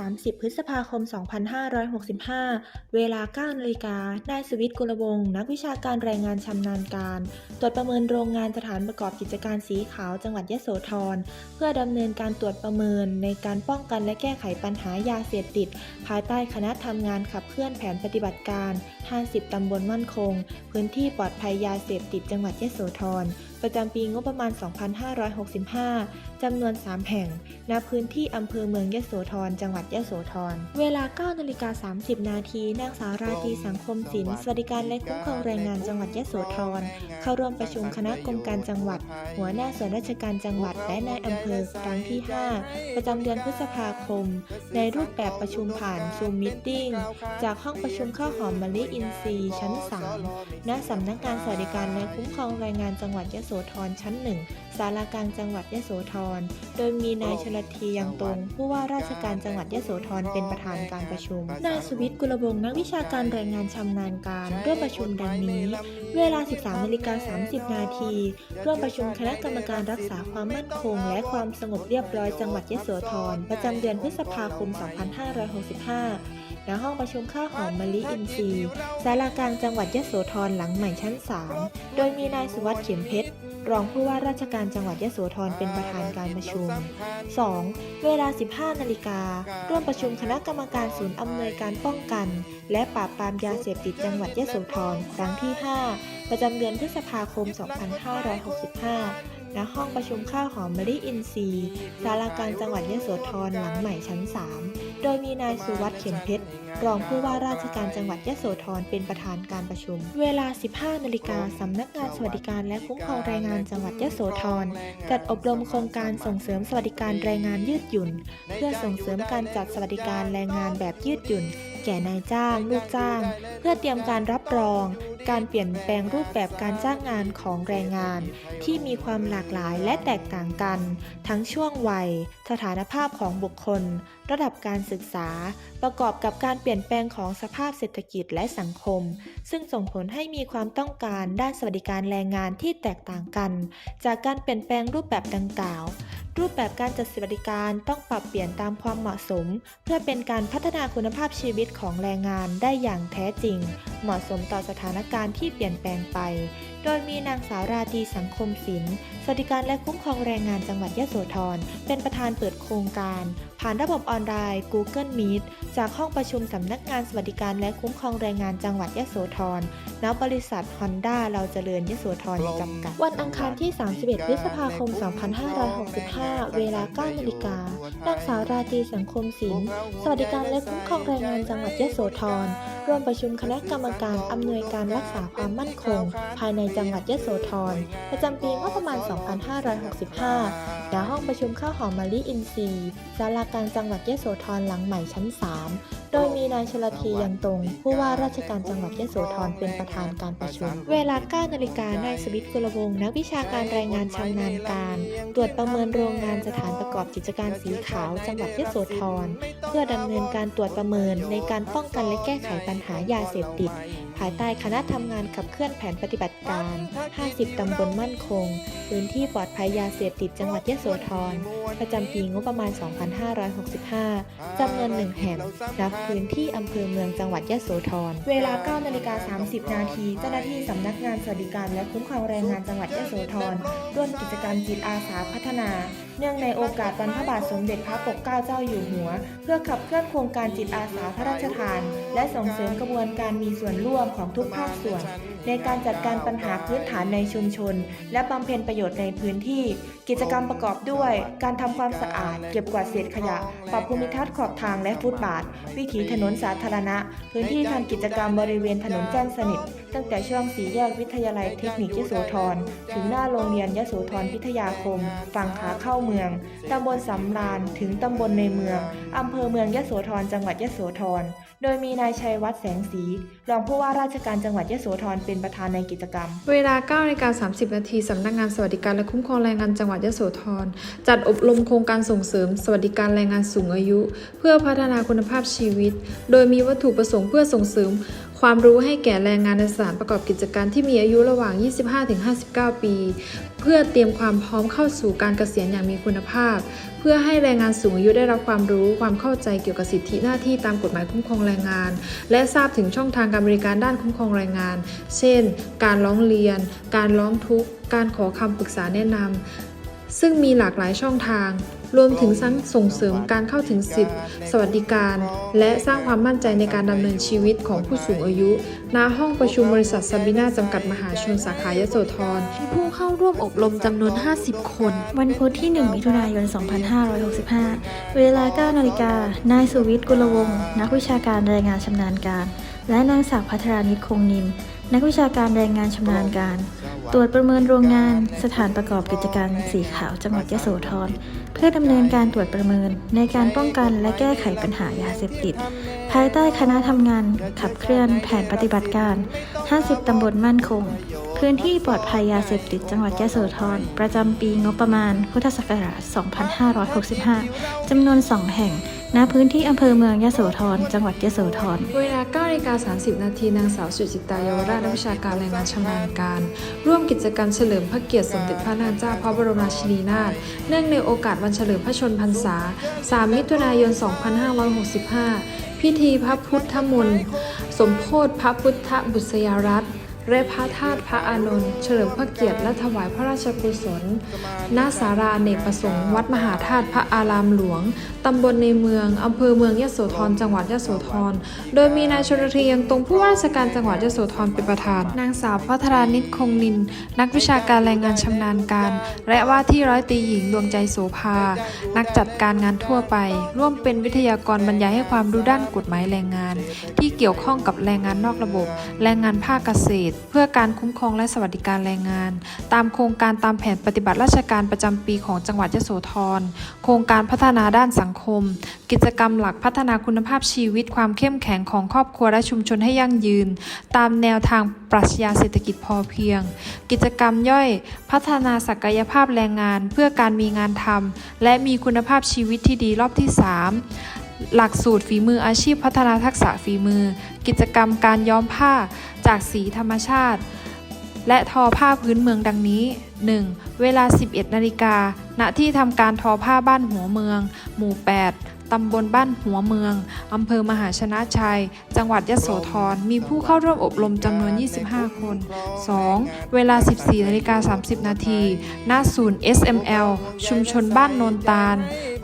วันจันทร์ที่30 พฤษภาคม 2565 เวลา9นาฬิกานายสวิทย์กุลวงศ์นักวิชาการแรงงานชำนาญการ ตรวจประเมินโรงงานสถานประกอบกิจการสีขาวจังหวัดยะโสธร เพื่อดำเนินการตรวจประเมินในการป้องกันและแก้ไขปัญหายาเสพติด ภายใต้คณะทำงานขับเคลื่อนแผนปฏิบัติการ 50 ตำบลมั่นคง พื้นที่ปลอดภัยยาเสพติดจังหวัดยะโสธร ประจำปีงบประมาณ 2565 จำนวน 3 แห่ง ณ พื้นที่อำเภอเมืองยโสธร จังหวัดยโสธร เวลา9นาฬิกา30 นาทีนางสาวราตรีสังคมศิลป์สวัสดิการและคุ้มครองแรงงานจังหวัดยโสธร เข้าร่วมประชุมคณะกรมการจังหวัด หัวหน้าส่วนราชการจังหวัด และนายอำเภอครั้งที่ 5 ประจำเดือนพฤษภาคม ในรูปแบบประชุมผ่านซูมมิทติ้งจากห้องประชุมข้าวหอมมะลิอินทรีย์ชั้น 3 ณ สำนักงานสวัสดิการและคุ้มครองแรงงานจังหวัดยโสธรชั้น 1 ศาลากลางจังหวัดยโสธรโดยมีนายชลทียังตรง ผู้ว่าราชการจังหวัดยโสธรเป็นประธานการประชุม นายสุวิทย์กุลวงนักวิชาการแรงงานชำนาญการร่วมประชุมดังนี้ เวลา 13นาฬิกา30 นาที ร่วมประชุมคณะกรรมการรักษาความมั่นคง และความสงบเรียบร้อยจังหวัดยโสธรประจำเดือนพฤษภาคม 2565ณห้องประชุมข้าวหอมมะลิอินทรีย์ศาลากลางจังหวัดยโสธรหลังใหม่ชั้น 3 โดยมีนายสุวัสดิ์เข็มเพชร รองผู้ว่าราชการจังหวัดยะโสธรเป็นประธานการประชุม 2. เวลา 15 นาฬิการ่วมประชุมคณะกรรมการศูนย์อำนวยการป้องกัน และปราบปรามยาเสพติดจังหวัดยะโสธรครั้งที่ 5 ประจำเดือนพฤษภาคม 2565 ณ ห้องประชุมข้าวหอมมะลิอินทรีย์ศาลากลางจังหวัดยโสธรหลังใหม่ชั้น 3 โดยมีนายสุวัสด์เข็มเพชร รองผู้ว่าราชการจังหวัดยโสธรเป็นประธานการประชุม เวลา 15 นาฬิกาสำนักงานสวัสดิการและคุ้มครองแรงงานจังหวัดยโสธรจัดอบรมโครงการส่งเสริมสวัสดิการแรงงานยืดหยุ่น เพื่อส่งเสริมการจัดสวัสดิการแรงงานแบบยืดหยุ่น แก่นายจ้าง ลูกจ้าง เพื่อเตรียมการรับรอง การเปลี่ยนแปลงรูปแบบการจ้างงานของแรงงาน ที่มีความหลากหลายและแตกต่างกัน ทั้งช่วงวัย สถานภาพของบุคคล ระดับการศึกษา ประกอบกับการเปลี่ยนแปลงของสภาพเศรษฐกิจและสังคม ซึ่งส่งผลให้มีความต้องการด้านสวัสดิการแรงงานที่แตกต่างกัน จากการเปลี่ยนแปลงรูปแบบดังกล่าวรูปแบบการจัดสวัสดิการต้องปรับเปลี่ยนตามความเหมาะสม เพื่อเป็นการพัฒนาคุณภาพชีวิตของแรงงานได้อย่างแท้จริง เหมาะสมต่อสถานการณ์ที่เปลี่ยนแปลงไป โดยมีนางสาวราตรีสังคมศิลป์สวัสดิการและคุ้มครองแรงงานจังหวัดยะโสธร เป็นประธานเปิดโครงการ ผ่านระบบออนไลน์ Google Meet จากห้องประชุมสำนักงานสวัสดิการและคุ้มครองแรงงานจังหวัดยะโสธร ณ บริษัท Honda เราเจริญยะโสธรจำกัด วันอังคารที่ 31 พฤษภาคม 2565 เวลา 9 นาฬิกานางสาวราตรีสังคมศิลป์สวัสดิการและคุ้มครองแรงงานจังหวัดยะโสธร ร่วมประชุมคณะกรรมการอำนวยการรักษาความมั่นคง ภายในจังหวัดยโสธรประจำปีงบประมาณ 2565 ณห้องประชุมข้าวหอมมะลิอินทรีย์ศาลากลางจังหวัดยโสธรหลังใหม่ชั้น 3 โดยมีนายชลทียังตรงผู้ว่าราชการจังหวัดยโสธรเป็นประธานการประชุม เวลา 9 นาฬิกานายสวิทย์กุลวงศ์นักวิชาการแรงงานชำนาญการ ตรวจประเมินโรงงานสถานประกอบกิจการสีขาว จังหวัดยโสธร เพื่อดำเนินการตรวจประเมินในการป้องกันและแก้ไขปัญหายาเสพติด ภายใต้คณะทำงานขับเคลื่อนแผนปฏิบัติการ 50 ตำบลมั่นคง พื้นที่ปลอดภัยยาเสพติดจังหวัดยะโสธร ประจำปีงบประมาณ 2565 จำนวนหนึ่งแห่งณพื้นที่อำเภอเมืองจังหวัดยะโสธร เวลา9นาฬิกา30 นาทีเจ้าหน้าที่สำนักงานสวัสดิการและคุ้มครองแรงงานจังหวัดยะโสธรร่วมกิจกรรมจิตอาสาพัฒนา เนื่องในโอกาสวันพระบาทสมเด็จพระปกเกล้าเจ้าอยู่หัว เพื่อขับเคลื่อนโครงการจิตอาสาพระราชทาน และส่งเสริมกระบวนการมีส่วนร่วมของทุกภาคส่วนในการจัดการปัญหาพื้นฐานในชุมชน และบำเพ็ญประโยชน์ในพื้นที่ กิจกรรมประกอบด้วย การทำความสะอาด เก็บกวาดเศษขยะ ปรับภูมิทัศน์ขอบทางและฟุตบาท วิถีถนนสาธารณะ พื้นที่ทำกิจกรรมบริเวณถนนแจ้งสนิท ตั้งแต่ช่วงสีแยกวิทยาลัยเทคนิคยโสธรถึงหน้าโรงเรียนยโสธรพิทยาคม ฝั่งขาเข้าเมือง ตำบลสำราญถึงตำบลในเมืองอำเภอเมืองยโสธรจังหวัดยโสธร โดยมีนายชัยวัฒน์แสงสี รองผู้ว่าราชการจังหวัดยะโสธรเป็นประธานในกิจกรรม เวลา9นาฬิกา30 นาทีสำนักงานสวัสดิการและคุ้มครองแรงงานจังหวัดยะโสธรจัดอบรมโครงการส่งเสริม สวัสดิการแรงงานสูงอายุ เพื่อพัฒนาคุณภาพชีวิต โดยมีวัตถุประสงค์เพื่อส่งเสริม ความรู้ให้แก่แรงงานในสถานประกอบกิจการที่มีอายุระหว่าง 25-59 ปี เพื่อเตรียมความพร้อมเข้าสู่การเกษียณอย่างมีคุณภาพ เพื่อให้แรงงานสูงอายุได้รับความรู้ความเข้าใจเกี่ยวกับสิทธิหน้าที่ตามกฎหมายคุ้มครองแรงงาน และทราบถึงช่องทางการบริการด้านคุ้มครองแรงงาน เช่น การร้องเรียน การร้องทุกข์ การขอคำปรึกษาแนะนำ ซึ่งมีหลากหลายช่องทาง รวมถึงทั้งส่งเสริมการเข้าถึงสิทธิสวัสดิการ และสร้างความมั่นใจในการดำเนินชีวิตของผู้สูงอายุณห้องประชุมบริษัทซาบิน่าจำกัดมหาชนสาขายโสธรมีผู้เข้าร่วมอบรมจำนวน 50 คน วันพุธที่ 1 มิถุนายน 2565 เวลา 9 นาฬิกา นายสุวิทย์กุลวงศ์นักวิชาการแรงงานชำนาญการ และนางสาวพัทรานิตคงนิน นักวิชาการแรงงานชำนาญการ ตรวจประเมินโรงงาน สถานประกอบกิจการสีขาวจังหวัดยะโสธร เพื่อดำเนินการตรวจประเมินในการป้องกันและแก้ไขปัญหายาเสพติด ภายใต้คณะทำงานขับเคลื่อนแผนปฏิบัติการ 50 ตำบลมั่นคง พื้นที่ปลอดภัยยาเสพติดจังหวัดยะโสธร ประจำปีงบประมาณพุทธศักราช 2565 จำนวน 2 แห่ง ณพื้นที่อำเภอเมืองยะโสธร จังหวัดยะโสธร เวลา9นาฬิกา30 นาที นางสาวสุจิตาเยาวราชนักวิชาการแรงงานชำนาญการ ร่วมกิจกรรมเฉลิมพระเกียรติสมเด็จพระนางเจ้าพระบรมราชินีนาถ เนื่องในโอกาสวันเฉลิมพระชนมพรรษา 3 มิถุนายน 2565 พิธีพระพุทธมนต์ สมโพธิพระพุทธบุษยรัตน์ และพระธาตุพระอานนท์เฉลิมพระเกียรติและถวายพระราชกุศล ณ สาราเนกประสงค์ วัดมหาธาตุพระอารามหลวง ตำบลในเมือง อำเภอเมืองยโสธร จังหวัดยโสธร โดยมีนายชนทียังตรงผู้ว่าราชการจังหวัดยโสธรเป็นประธาน นางสาวพัทรานิตคงนิน นักวิชาการแรงงานชำนาญการ และว่าที่ร้อยตีหญิงดวงใจโสภา นักจัดการงานทั่วไป ร่วมเป็นวิทยากรบรรยายให้ความรู้ด้านกฎหมายแรงงาน ที่เกี่ยวข้องกับแรงงานนอกระบบ แรงงานภาคเกษตรเพื่อการคุ้มครองและสวัสดิการแรงงาน ตามโครงการตามแผนปฏิบัติราชการประจำปีของจังหวัดยโสธร โครงการพัฒนาด้านสังคม กิจกรรมหลักพัฒนาคุณภาพชีวิตความเข้มแข็งของครอบครัวและชุมชนให้ยั่งยืน ตามแนวทางปรัชญาเศรษฐกิจพอเพียง กิจกรรมย่อย พัฒนาศักยภาพแรงงาน เพื่อการมีงานทำและมีคุณภาพชีวิตที่ดีรอบที่ 3 หลักสูตรฝีมืออาชีพพัฒนาทักษะฝีมือ กิจกรรมการย้อมผ้า จากสีธรรมชาติ และทอผ้าพื้นเมืองดังนี้ 1. เวลา 11 นาฬิกา ณ ที่ทำการทอผ้าบ้านหัวเมือง หมู่ 8ตำบลบ้านหัวเมือง อำเภอมหาชนะชัย จังหวัดยโสธร มีผู้เข้าร่วมอบรมจำนวน 25 คน 2. เวลา 14นาฬิกา30 นาทีณศูนย์ SML ชุมชนบ้านโนนตาล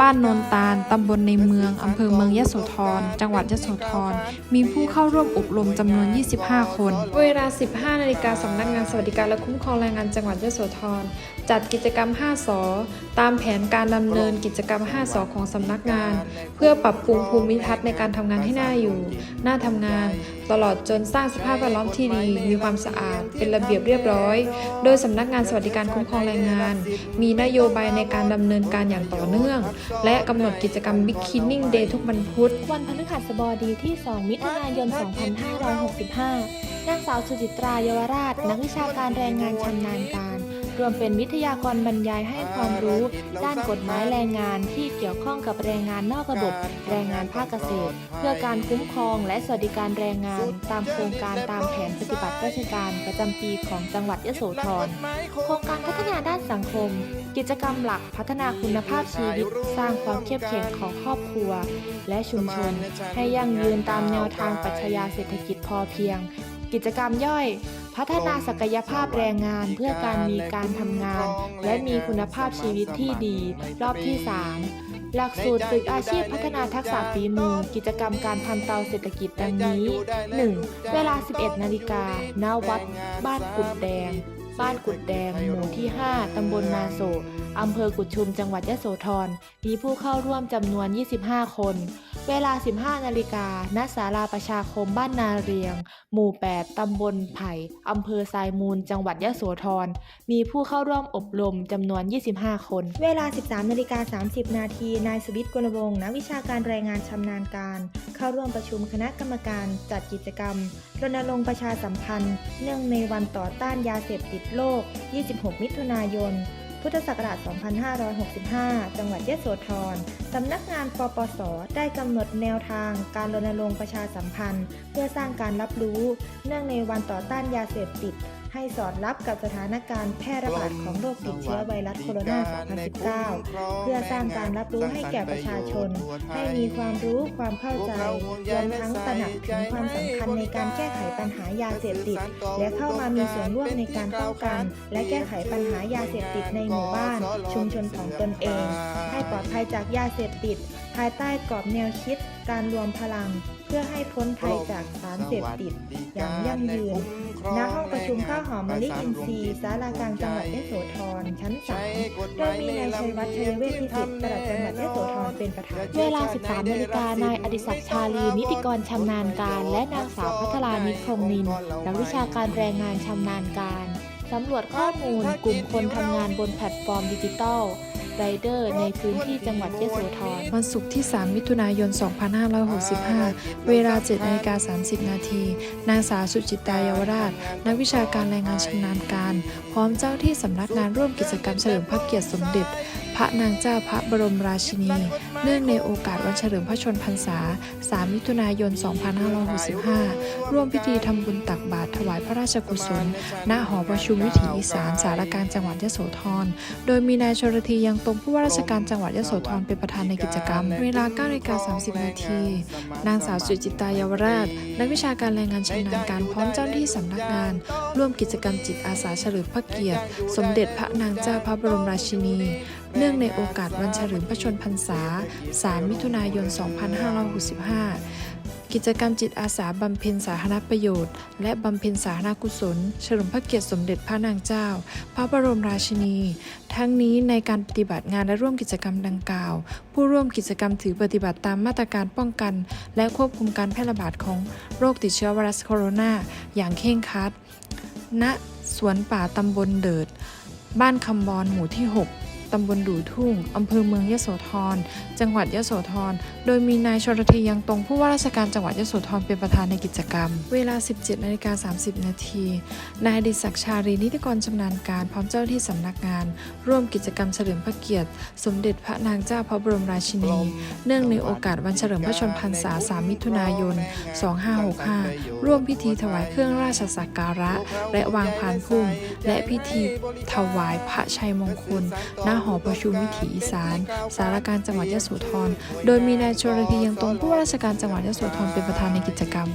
บ้านโนนตาล ตำบลในเมือง อำเภอเมืองยะโสธร จังหวัดยะโสธร มีผู้เข้าร่วมอบรมจำนวน 25 คน เวลา 15 นาฬิกาสำนักงานสวัสดิการและคุ้มครองแรงงานจังหวัดยะโสธร จัดกิจกรรม 5 สอ ตามแผนการดำเนินกิจกรรม 5 สอของสำนักงาน เพื่อปรับปรุงภูมิทัศน์ในการทำงานให้น่าอยู่ น่าทำงาน ตลอดจนสร้างสภาพแวดล้อมที่ดี มีความสะอาด เป็นระเบียบเรียบร้อย โดยสำนักงานสวัสดิการคุ้มครองแรงงาน มีนโยบายในการดำเนินการอย่างต่อเนื่องและกำหนดกิจกรรม Big Cleaning Day ทุกวันพุธ วันพฤหัสบดีที่ 2 มิถุนายน 2565 นางสาวสุจิตราเยาวราช นักวิชาการแรงงานชำนาญการร วมเป็นวิทยากรบรรยายให้ความรู้ ด้านกฎหมายแรงงานที่เกี่ยวข้องกับแรงงานนอกระบบ แรงงานภาคเกษตร เพื่อการคุ้มครองและสวัสดิการแรงงาน ตามโครงการตามแผนปฏิบัติราชการประจำปีของจังหวัดยโสธรโครงการพัฒนาด้านสังคม กิจกรรมหลักพัฒนาคุณภาพชีวิต สร้างความเข้มแข็งของครอบครัว และชุมชน ให้ยั่งยืนตามแนวทางปรัชญาเศรษฐกิจพอเพียง กิจกรรมย่อย พัฒนาศักยภาพแรงงานเพื่อการมีการทำงาน และมีคุณภาพชีวิตที่ดี รอบที่ 3 หลักสูตรฝึกอาชีพพัฒนาทักษะฝีมือ กิจกรรมการทำเตาเศรษฐกิจดังนี้ 1. เวลา 11 นาฬิกาณวัด บ้านกุดแดง บ้านกุดแดงหมู่ที่ 5 ตำบลนาโศกอำเภอกุดชุม จังหวัดยะโสธร มีผู้เข้าร่วมจำนวน 25 คน เวลา 15 นาฬิกา ณ ศาลาประชาคมบ้านนาเรียง หมู่ 8 ตำบลไผ่ อำเภอทรายมูล จังหวัดยะโสธร มีผู้เข้าร่วมอบรมจำนวน 25 คน เวลา 13 นาฬิกา 30 นาที นายสวิทกุลวงศ์นักวิชาการแรงงานชำนาญการ เข้าร่วมประชุมคณะกรรมการจัดกิจกรรมรณรงค์ประชาสัมพันธ์ เนื่องในวันต่อต้านยาเสพติดโลก 26 มิถุนายน พุทธศักราช 2565 จังหวัดยะโสธร สำนักงานปปส ได้กำหนดแนวทางการรณรงค์ประชาสัมพันธ์ เพื่อสร้างการรับรู้ เนื่องในวันต่อต้านยาเสพติด ให้สอดรับกับสถานการณ์แพร่ระบาดของโรคติดเชื้อไวรัสโคโรนา 2019 เพื่อสร้างการรับรู้ให้แก่ประชาชน ให้มีความรู้ความเข้าใจรวมทั้งตระหนักถึงความสำคัญในการแก้ไขปัญหายาเสพติด และเข้ามามีส่วนร่วมในการป้องกัน และแก้ไขปัญหายาเสพติดในหมู่บ้าน ชุมชนของตนเอง ให้ปลอดภัยจากยาเสพติด ภายใต้กรอบแนวคิด การรวมพลัง พื่อให้พ้นภัยจากสารเสพติดอย่างยั่งยืน ณ ห้องประชุมข้าวหอมมะลิอินทรีย์สารากลางจังหวัดยโสธรชั้น3โดยมีนายชัยวัฒน์ชัยเวทพิสิทธิ์ปลัดจังหวัดยโสธรเป็นประธาน เวลา 13นาฬิกานายอดิศักดิ์ชาลี นิติกรชำนาญการ และนางสาวพัทรานิชคงนินนักวิชาการแรงงานชำนาญการสำรวจข้อมูลกลุ่มคนทำงานบนแพลตฟอร์มดิจิทัล ไรเดอร์ในพื้นที่จังหวัดยโสธรวันศุกร์ที่ 3 มิถุนายน 2565 เวลา7นาฬิกา30 นาที นางสาวสุจิตายาวราช นักวิชาการแรงงานชำนาญการ พร้อมเจ้าที่สำนักงานร่วมกิจกรรมเฉลิมพระเกียรติสมเด็จ พระนางเจ้าพระบรมราชินี เนื่องในโอกาสวันเฉลิมพระชนพรรษา 3 มิถุนายน 2565 ร่วมพิธีทำบุญตักบาตรถวายพระราชกุศล ณ หอประชุมวิถีอีสานสารการจังหวัดยโสธร โดยมีนายชรธียังตรงผู้ว่าราชการจังหวัดยโสธรเป็นประธานในกิจกรรม เวลา9นาฬิกา30 นาที นางสาวสุจิตายาวราช นักวิชาการแรงงานชำนาญการพร้อมเจ้าหน้าที่สำนักงาน ร่วมกิจกรรมจิตอาสาเฉลิมพระเกียรติ สมเด็จพระนางเจ้าพระบรมราชินี เนื่องในโอกาสวันเฉลิมพระชนพรรษา 3 มิถุนายน 2565 กิจกรรมจิตอาสาบำเพ็ญสาธารณประโยชน์ และบำเพ็ญสาธารณกุศล เฉลิมพระเกียรติสมเด็จพระนางเจ้า พระบรมราชินี ทั้งนี้ในการปฏิบัติงานและร่วมกิจกรรมดังกล่าว ผู้ร่วมกิจกรรมถือปฏิบัติตามมาตรการป้องกัน และควบคุมการแพร่ระบาดของโรคติดเชื้อไวรัสโคโรนาอย่างเคร่งครัดณสวนป่าตำบลเดิด บ้านคำบอนหมู่ที่ 6 ตำบลดูทุ่ง อำเภอเมืองยโสธร จังหวัดยโสธร โดยมีนายชรธียังตรงผู้ว่าราชการจังหวัดยโสธรเป็นประธานในกิจกรรม เวลา 17นาฬิกา30 นาที นายอดิศักดิ์ชารีนิติกรชำนาญการพร้อมเจ้าหน้าที่สำนักงาน ร่วมกิจกรรมเฉลิมพระเกียรติ สมเด็จพระนางเจ้าพระบรมราชินี เนื่องในโอกาสวันเฉลิมพระชนมพรรษา 3 มิถุนายน 2565 ร่วมพิธีถวายเครื่องราชสักการะ และวางพานพุ่มและพิธีถวายพระชัยมงคลณหอประชุมวิถีอีสาน สารการจังหวัดยโสธร โดยมีนายชรธียังตรงผู้ว่าราชการจังหวัดยโสธรเป็นประธานในกิจกรรม